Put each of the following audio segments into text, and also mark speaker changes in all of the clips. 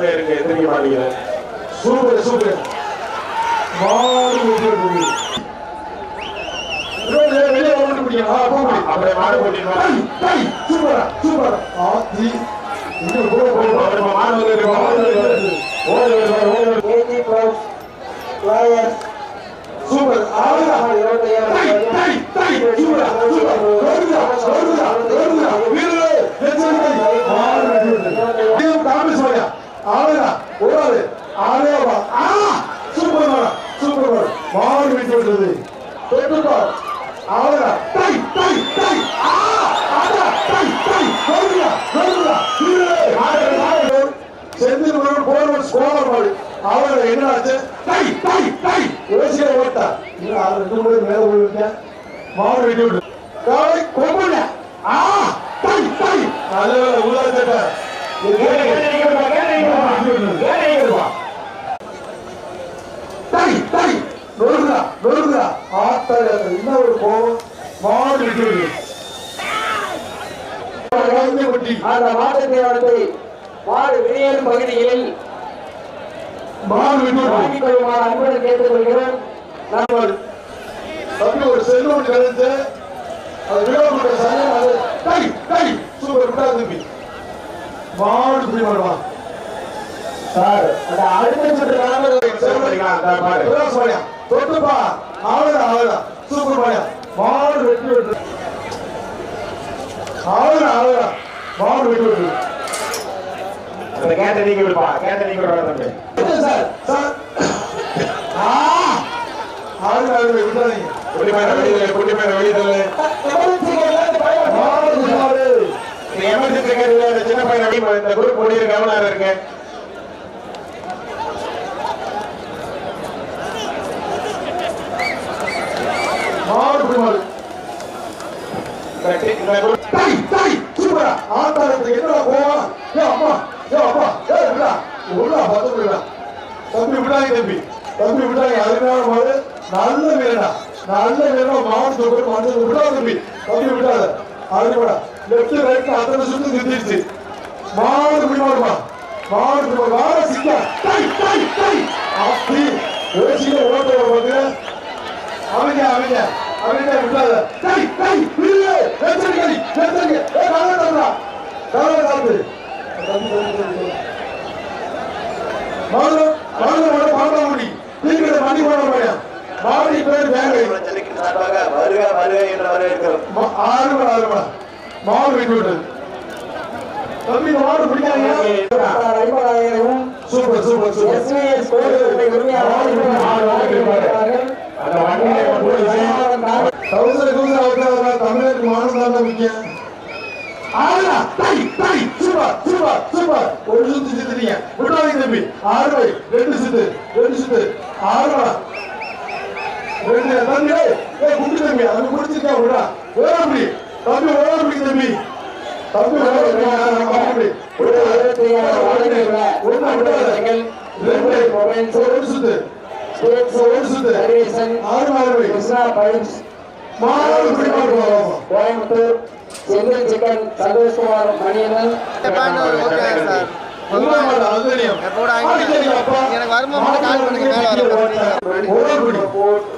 Speaker 1: வார்த்தை இருக்கு எந்திரிக்க மாட்டேங்குது
Speaker 2: சூப்பர் சூப்பர் வெளியே ஓட்டு பிடிக்கணும்
Speaker 1: அப்படியே மாடு வா.
Speaker 2: சூப்பரா சூப்பரா. ஆத்தி இன்னும் கூட
Speaker 1: அவர் இப்ப மாடு வந்து இருக்கு, மாடு வந்து இருக்கு. ஓடு, ஓடு, ஓடு, ஓடு.
Speaker 3: கேஜி ப்ளஸ் பிளேயர்ஸ்
Speaker 2: சூப்பர் ஆளுடா டை டை டை சூப்பரா சூப்பர் ஓடுடா ஓடுடா ஓடுடா வீரரே எச்சரிக்கை மாடு வெற்றி பெற்றது இது காமிஸ் வாயா ஆளுடா ஓடாது ஆளேவா ஆ சூப்பர் மாடா சூப்பர் மாடா மாடு வெற்றி பெற்றது தொட்டுப்பா ஆளுடா டை டை டை ஆ ஆடா டை டை ஓடுடா ஓடுடா வீரரே மாடு மாடு செந்தில் ஒரு போர் ஸ்கோர் மாடு அவரை என்ன ஆச்சு டை டை டை ஓசிய ஓட்டா இல்ல அது ரெண்டு மூணு மேல போயிருக்கேன் மாடு வெட்டி விட்டு காலை கொம்புல ஆ டை டை நல்ல வேலை உள்ள தட்ட
Speaker 1: கேளு, கேளு, நீங்க இருப்பா, கேளு, நீங்க இருப்பா. கேளு, நீங்க இருப்பா.
Speaker 2: டை டை நொறுங்குறா நொறுங்குறா ஆத்தாடி என்ன ஒரு கோவம் மாடு
Speaker 3: அந்த மாற்றத்தை அடுத்து மாடு. வெளியேறும் பகுதிகளில்
Speaker 2: மாடு வெட்டி
Speaker 3: அன்புடன் கேட்டுக்கொள்கிறோம்
Speaker 2: நம்ம தம்பி ஒரு செல்வம் கழித்து அது விழாவுடைய சமயம் அது டை டை சூப்பர் விட்டா திரும்பி மாடு புடி மாடுவான்
Speaker 3: சார் அந்த அடுத்த சுற்று நடந்தது
Speaker 1: சரிங்களா,
Speaker 2: தொட்டுப்பா ஆளுடா ஆளுடா சூப்பர் மாடு விட்டு மாடு விட்டு
Speaker 1: அந்த நீங்க விடுப்பா, கேட்டை நீங்க விடுறா தம்பி.
Speaker 2: சார் சார் ஆ ஆளுடா ஆளுடா விட்டாதீங்க
Speaker 1: குட்டி குட்டி
Speaker 2: மாடு மாடு
Speaker 1: இந்த emergency அந்த இந்த சின்ன பையன் வெளியே இந்த குரூப் முடியிற கவனம் இருக்கு?
Speaker 2: சூப்பரா ஆத்தாரத்துக்கு ஏ அம்மா ஏ அப்பா ஏ விடா விடா பத்து விடா தம்பி விடாங்க தம்பி. தம்பி விடாங்க அருமையான மாடு. நல்ல வீரடா நல்ல வீரடா மாவட்ட தொகுப்பு வந்து விடாத தம்பி. தம்பி விடாத அருமைடா லெஃப்ட் ரைட் அத்தனை சுத்தி நிறுத்திடுச்சு மாடு பிடி மாடுமா மாடு பிடி மாடு வார சிக்கா டை டை டை அப்படி ஓசியில ஓட்ட வந்து அவங்க அவங்க அவங்க விட்டாத டை டை வீரே எச்சரிக்கை எச்சரிக்கை ஏ கால தரடா கால தரது மாடு மாடு மாடு பாண்டா முடி நீங்க மணி போட முடியும் மாடி பேர்
Speaker 1: சார்பாக வருக வருக என்று வரவேற்கிறோம்
Speaker 2: மா- ஆறு மணி ஆறு. மணி மாடு வெட்டி தம்பி இந்த மாடு பிடிக்காங்க
Speaker 3: ஐம்பதாயிரமும்
Speaker 2: சூப்பர் சூப்பர் சூப்பர்.
Speaker 3: எஸ்விஎஸ் கோயிலுடைய உரிமையாளர்கள்
Speaker 1: அந்த வண்டியை
Speaker 2: தௌசண்ட் தௌசண்ட் அவருக்காக தமிழ்நாட்டு மாநிலம் தான் முக்கியம். ஆனா டை டை. Super super super. ஒரு சுத்து சுத்துறீங்க விட்டாதீங்க தம்பி. ஆறு பை ரெண்டு சுத்து ரெண்டு சுத்து. ஆறு ரூபா ரெண்டு. தம்பி ஏய் குட்டி தம்பி. அது குடிச்சிருக்கா விடா ஓரப்படி தம்பி ஓரப்படி தம்பி தம்பி
Speaker 3: கோயம்புத்தூர் செந்தில் சிக்கன் சந்தோஷ்குமார் மணியனன்
Speaker 4: எனக்கு வரும்போது கால் பண்ணுங்க மேல வர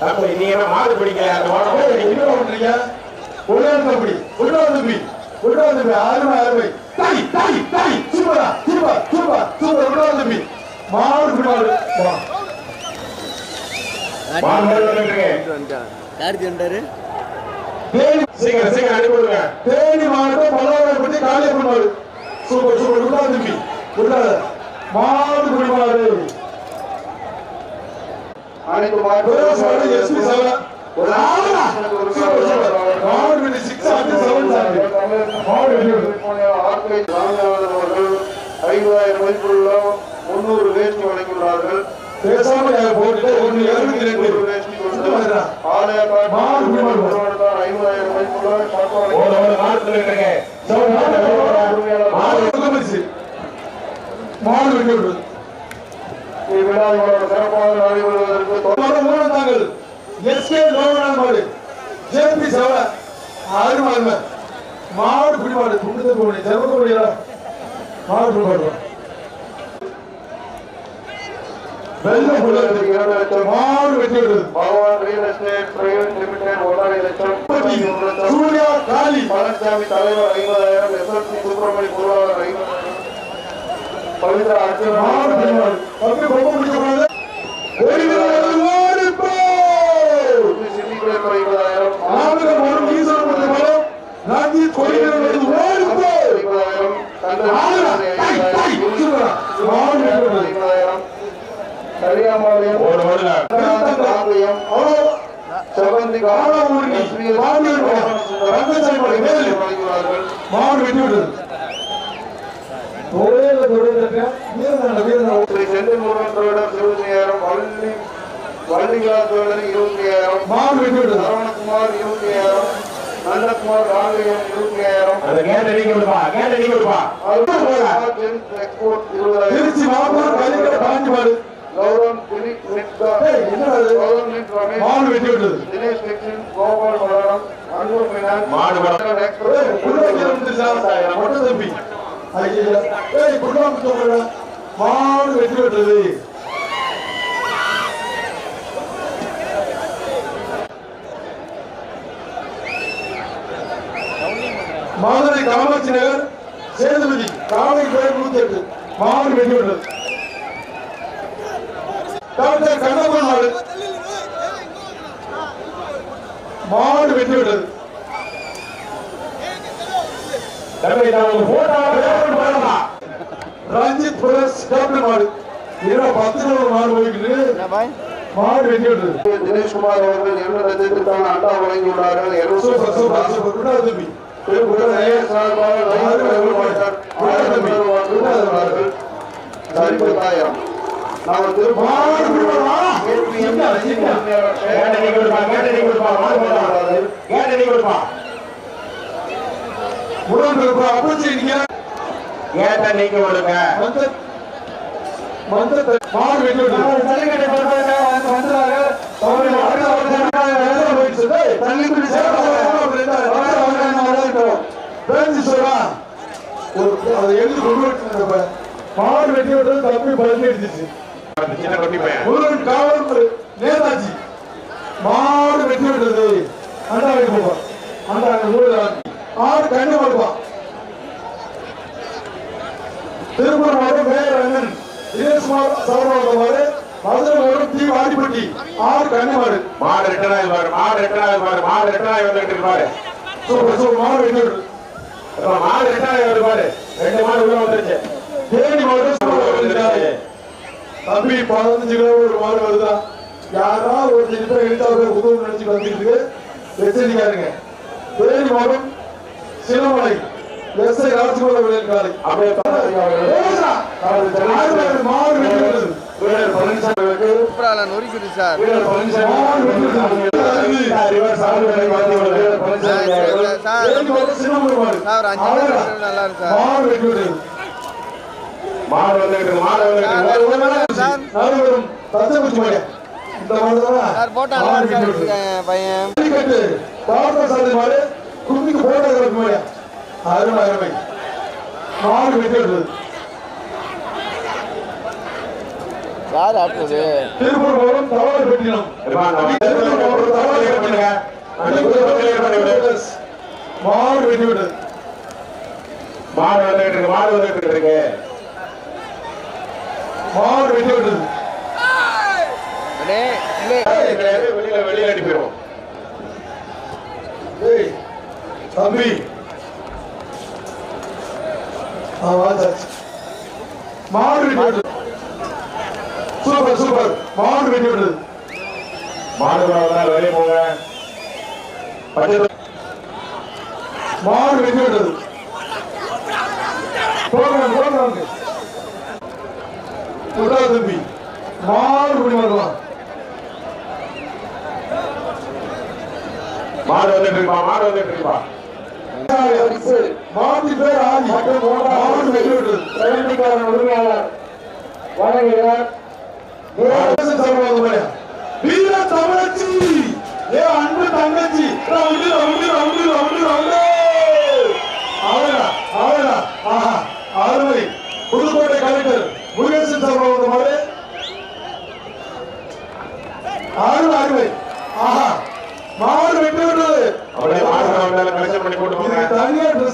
Speaker 1: தம்பி நீங்க என்ன மாடு பிடிக்கல அந்த மாடு.
Speaker 2: என்ன பண்றீங்க உள்ளாந்து தம்பி உள்ளாந்து தம்பி உள்ளாந்து அருமை அருமை டை டை டை சூப்பரா சூப்பர் சூப்பர் சூப்பர் உள்ளாந்து தம்பி மாடு பிடிவாடு
Speaker 1: சீக்கிரம் சீக்கிரம் அனுப்பி விடுங்க
Speaker 2: தேனி மாவட்டம் பல்லாவரப்பட்டி காளியப்பன் மாடு. Super super. உள்ளாந்து உள்ளாத மாடு பிடிவாடு
Speaker 3: அனைத்து
Speaker 2: பிரதேசமான எஸ்பி சார் ஒரு பிடி சிக்ஸ் ஆட்டு செவன் சார். பிடி
Speaker 5: ஐம்பதாயிரம் மதிப்புள்ள முன்னூறு வேஷ்டி வழங்கி
Speaker 1: வழங்கியுள்ளார்கள்
Speaker 2: பேசாம யார் போட்டு ஒண்ணு இருபத்தி ரெண்டு பிடிமாடு.
Speaker 1: நிறுவனத்தார் ஐம்பதாயிரம் மதிப்புள்ள
Speaker 2: மாடு விடுறது
Speaker 1: இவ்விழாவோட சிறப்பாக நடைபெறுவதற்கு தொ-
Speaker 2: மாடு மூணு தாங்கள் எஸ்கே லோகநாத் மாடு ஜேபி சவ ஆறு மாடு மாடு பிடி மாடு கும்பிட்டு போகணும் ஜெபக்க முடியல மாடு பிடி மாடு வெள்ள புள்ள
Speaker 1: இரண்டு லட்சம்
Speaker 2: மாடு விடுறது
Speaker 1: பகவான் ரியல் எஸ்டேட் பிரைவேட் லிமிடெட் ஒன்றரை லட்சம் ஒரு லட்சம்.
Speaker 2: சூர்யா காளி
Speaker 1: பழனிசாமி தலைவர் ஐம்பதாயிரம் எஸ்எல்சி சுப்பிரமணிய பொருளாளர் ஐம்பதாயிரம். பவித்ரா
Speaker 2: மாடு வெட்டி விடுறது
Speaker 1: ஐம்பதாயிரம் கரியாம்பாளையம்
Speaker 2: ஓடு ஓடுங்க
Speaker 1: காங்கயம்
Speaker 2: அவ்வளோ
Speaker 1: செவந்தி
Speaker 2: ஆள ஊருணி மாடு ரங்கசாமி மலை மேல்
Speaker 1: வழங்குவார்கள்
Speaker 2: மாடு வெட்டி விடுறது தொழில தொழில வீரதாண்ட வீரதாண்ட
Speaker 1: ஸ்ரீ செந்தில் முருகன் தோழர் இருபத்தையாயிரம் வள்ளி வள்ளிகா தோழர் இருபத்தையாயிரம்
Speaker 2: மாடு வெட்டி விடுறது
Speaker 1: சரவணகுமார் இருபத்தையாயிரம் நந்தகுமார் ராங்கயம் எக்ஸ்போர்ட் இருபதாயிரம்
Speaker 2: திருச்சி மாவட்டம் கலிங்கட பாஞ்சி மாடு
Speaker 1: கௌரவம்
Speaker 2: மாடு வெட்டி விடுறது
Speaker 1: தினேஷ் கோபால் மலரம் அன்பூர் மீனான்
Speaker 2: மாடு விழுந்துருச்சா? மொட்டை தம்பி. ஐயையோ. ஏய், குடும்பம் மாடு வெற்றி பெற்றது மதுரை காமாட்சி நகர் சேதுபதி காலை பேர் நூத்தி எட்டு மாடு வெற்றி பெற்றது டாக்டர் கண்ணப்பன் மாடு மாடு வெற்றி பெற்றது டாக்டர் மாடு. இரவு பத்து நாள் மாடு போய்க்கிட்டு மாடு வெட்டி விடுறது
Speaker 1: தினேஷ்குமார் அவர்கள் இரண்டு லட்சத்திற்கான அண்டா வழங்கியுள்ளார்கள்
Speaker 2: சூப்பர் சூப்பர்
Speaker 1: இருநூறு
Speaker 2: தம்பி அப்பச்சி நீங்க
Speaker 4: விடுங்க?
Speaker 2: மாடு வெட்டி விடுறது தப்பி பழனி அடிச்சிச்சு
Speaker 4: சின்ன குட்டி பையன்.
Speaker 2: முருகன் காவல் நேதாஜி மாடு வெட்டி விட்டது. அண்டா வைக்க போவான் அண்டா ஆடு கண்ணு வளர்ப்பான் திருப்பூர் மாவட்டம் வேரங்கன் தினேஷ்குமார் சரவணன் மாடு மதுரை மாவட்டம் தி வாடிப்பட்டி. மாடு.
Speaker 4: ரிட்டர்ன் ஆகி பாரு மாடு ரிட்டர்ன் ஆகி பாரு மாடு ரிட்டர்ன் ஆகி வந்துட்டு
Speaker 2: சூப்பர் சூப்பர் மாடு
Speaker 4: மாடு ரிட்டர்ன் ஆகி வருது பாரு. ரெண்டு மாடு உள்ள வந்துருச்சு.
Speaker 2: தேனி மாவட்டம். தம்பி பதினஞ்சு கிலோ ஒரு மாடு வருதா? யாராவது ஒரு ரெண்டு பேர் எடுத்தா உதவு நினைச்சு வந்துட்டு இருக்கு. எச்சரிக்காருங்க தேனி மாவட்டம் சிலமலை எஸ்ஐ ராஜ்குமார் அவர்களின் காலை.
Speaker 4: அப்படியே
Speaker 3: நொறுக்குது சார். நல்லா இருக்கு
Speaker 2: மாடு
Speaker 4: மாடு
Speaker 3: சார்,
Speaker 2: மாடு இந்த மாடு
Speaker 3: சார் பையன்.
Speaker 2: மாடு கும்பிக்கு போட்டோகிராஃபி மாடு அருமை அருமை வெட்டி விடுறது
Speaker 3: யார் ஆட்டுறது
Speaker 2: திருப்பூர் மாவட்டம் தவறு பெட்டினம். மாடு வெட்டி
Speaker 4: மாடு இருக்கு மாடு இருக்கு
Speaker 2: மாடு வெட்டி
Speaker 4: வெளியில வெளியில அனுப்பிடுவோம்
Speaker 2: ஏய் தம்பி. மாடு வெட்டி சூப்பர் சூப்பர். மாடு வெட்டி
Speaker 4: மாடு வெளியே போங்க
Speaker 2: மாடு வெட்டி விடுறது ப்ரோக்ராம் ப்ரோக்ராம் விடா தம்பி. மாடு குடி வருவான்
Speaker 4: மாடு வந்துட்டு இருப்பா மாடு வந்துட்டு இருப்பா
Speaker 2: மாட்டு பேர் ஆதி
Speaker 3: மற்றும்
Speaker 2: மாடு வெற்றி
Speaker 3: மூன்றாவது உரிமையாளர் வழங்குகிறார்
Speaker 2: வீர தமிழச்சி! ஏ அன்பு தங்கச்சி! Round round round round round அவரா அவரா ஆஹா அருமை. புதுக்கோட்டை கலெக்டர் முருகேசன் சார் வந்து மாதிரி அருமை அருமை. ஆஹா
Speaker 4: அப்படியே வந்தாலும் கலெக்ஷன் பண்ணி போட்டு போங்க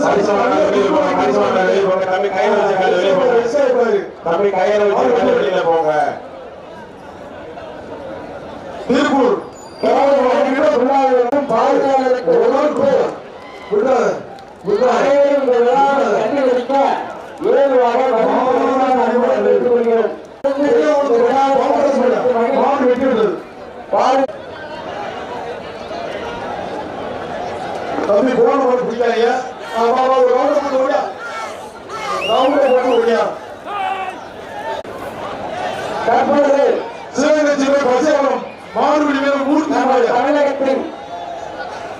Speaker 4: பரிசு வாங்க வெளியே போங்க பரிசு வெளியே போங்க தம்பி கையில வச்சு கால வெளியே போங்க தம்பி கையில வச்சு கால வெளியில போங்க
Speaker 2: திருப்பூர் விடாத
Speaker 3: அனைவரும் இந்த விழாவை கண்டுகளிக்க ஏதுவாக அறிமுகம் வைத்துக் கொள்கிறோம் இந்த விழாவை கண்டுகளித்து
Speaker 2: மாடு வெற்றி விட்டது
Speaker 3: பாரு-
Speaker 2: தம்பி போன போட்டு பிடிக்காதீங்க ஆமா ஆமா ஒரு ரவுண்ட் போட்டு ஓடியா ரவுண்ட் போட்டு ஓடியா
Speaker 3: தற்பொழுது
Speaker 2: சிவகங்கை ஜில்லை பசேவரம் மாடுபிடி மேல மூர்த்தி
Speaker 3: நம்ம
Speaker 2: மாடியா
Speaker 3: தமிழகத்தின்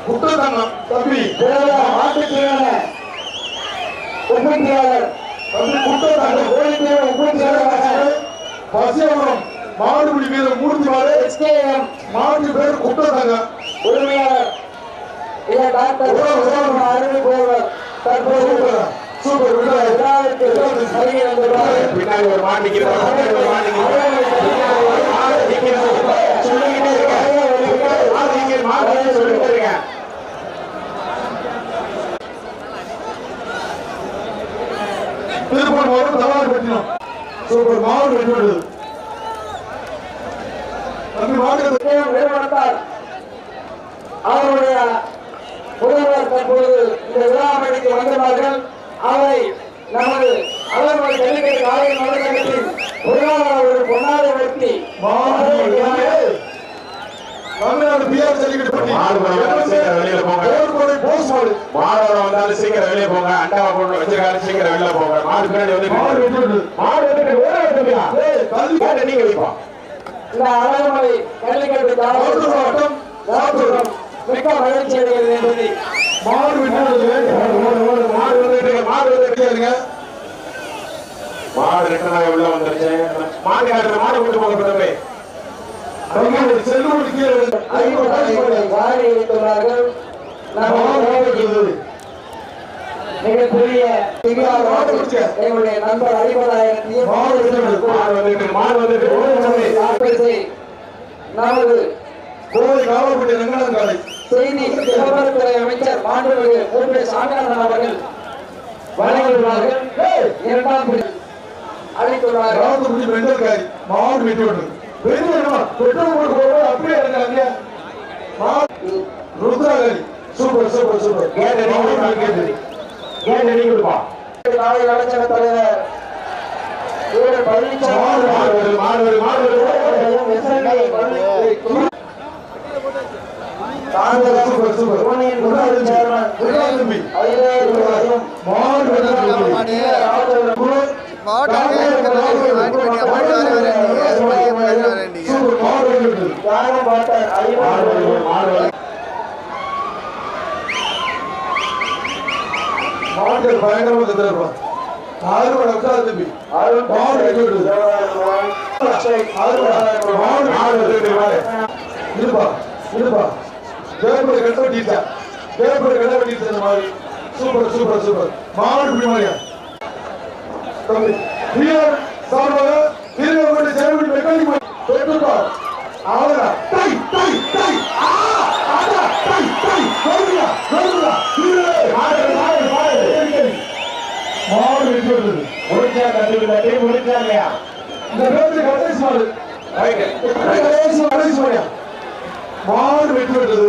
Speaker 2: குட்டத்தங்கம் தம்பி
Speaker 3: பிரபல மாற்றுத்திறனான உற்பத்தியாளர்
Speaker 2: தம்பி குட்டத்தங்கம்
Speaker 3: கோழித்தீவு உற்பத்தியாளரான
Speaker 2: பசேவரம் மாடுபிடி மேல மூர்த்தி மாடு
Speaker 3: எஸ்கேஎம்
Speaker 2: மாட்டு பேர் குட்டத்தங்கம்
Speaker 3: உரிமையாளர் இதை டாக்டர் அருமை போவர் தற்போது
Speaker 2: சூப்பர்
Speaker 3: விழாவிற்கு வந்துள்ளார்
Speaker 4: பின்னாடி ஒரு மாடு நிக்கிறது பின்னாடி ஒரு மாடு நிக்கிறது மாடு நிக்கிறது சொல்லிக்கிட்டே இருக்க சொல்லிக்கிட்டே இருக்க
Speaker 2: திருப்பூர் மாவட்டம் தவாறு பட்டினம் சூப்பர் மாடு வெற்றி விட்டது தம்பி
Speaker 3: நிறுவனத்தார் அவருடைய முதல்வர் தற்போது இந்த விழாமணிக்கு வந்துள்ளார்கள் அவரை நமது அலர்மலை ஜல்லிக்கட்டு காலையில் நலக்கட்டத்தின் பொருளாதார ஒரு பொன்னாடை வெட்டி
Speaker 2: தமிழ்நாடு பிஆர் ஜல்லிக்கட்டு பட்டி.
Speaker 4: மாடு வந்தாலும் சீக்கிரம் வெளியில போங்க.
Speaker 2: கோழிக்கோடை போஸ் மாடு
Speaker 4: மாடு வந்தாலும் சீக்கிரம் வெளியே போங்க. அண்டாவை போட்டு வச்சிருக்காரு சீக்கிரம் வெளியில போங்க. மாடு பின்னாடி வந்து
Speaker 2: மாடு விட்டது
Speaker 4: மாடு வந்துட்டு ஓட வைக்கலையா
Speaker 2: கல்வி
Speaker 4: மாட்டை நீங்க வைப்பா.
Speaker 3: இந்த அலர்மலை ஜல்லிக்கட்டு
Speaker 2: மாவட்ட மாவட்டம்
Speaker 3: காலையில் மிக்க மகிழ்ச்சி அடைகிறது என்பதை
Speaker 2: மாடு விட்டது
Speaker 4: மாடு இருக்கு, மாடு.
Speaker 2: இருங்க.
Speaker 4: மாடு ரிட்டனாக உள்ள வந்துருச்சு. மாடு காட்டுற மாடு கொண்டு போங்க தம்பி
Speaker 3: வாரி வைத்துள்ளார்கள். மிகப்பெரிய எங்களுடைய நண்பர். ஆபீஸை நமது
Speaker 2: கோவை காவல்பட்டி ரங்கநாதன் காலை
Speaker 3: செய்தி விளம்பரத்துறை அமைச்சர் மாண்புமிகு மூன்று சாமிநாதன் அவர்கள் வழங்கியுள்ளார்கள் இரண்டாம்
Speaker 2: காரி மாடு வெற்றி அப்படியே இருக்காங்க. மாடு ருத்ரா காரி சூப்பர். Super super.
Speaker 4: கேட்டை நீங்க கொடுப்பா.
Speaker 3: நாளை தலைவர்
Speaker 4: மாடு வருது, மாடு வருது, மாடு வருது.
Speaker 3: SLA Palani
Speaker 2: super super
Speaker 3: union முன்னாள் சேர்மன்
Speaker 2: ருத்ரா தம்பி
Speaker 3: ஐயாயிரம் ரூபாயும்
Speaker 2: மாடு வெற்றி விட்டது. சூப்பர் மாடு வெற்றி விட்டது.
Speaker 3: யாரும் பார்த்தார்
Speaker 4: மாடு வருது, மாடு வருது.
Speaker 2: மாடுகள் பயங்கரமா கத்துறான் ஆறு மணி உட்கார தம்பி. ஆறு. இருப்பா இருப்பா. ஜெயபுரி கட்ட வெட்டிச்சா ஜெயபுரி கட்ட வெட்டிச்சா இந்த மாதிரி. Super super super. மாடு இப்படி மாதிரியா? தம்பி வீரர் சார்பாக வீரர் கொண்டு ஜெயபுரி மெக்கானிக் பெற்றுக்கோ அவ்வளவுடா டை டை டை. ஆ ஆடா. டை டை. நோடுடா நோடுடா வீரர்
Speaker 4: மாடு, மாடு, மாடு.
Speaker 2: மாடு வெற்றி விட்டது
Speaker 4: முடிச்சா கட்டுவில்லை, டீ முடிச்சா இல்லையா?
Speaker 2: இந்த பேருக்கு கடைசி மாடு. கடைசி கடைசி மாடு வெற்றி விட்டது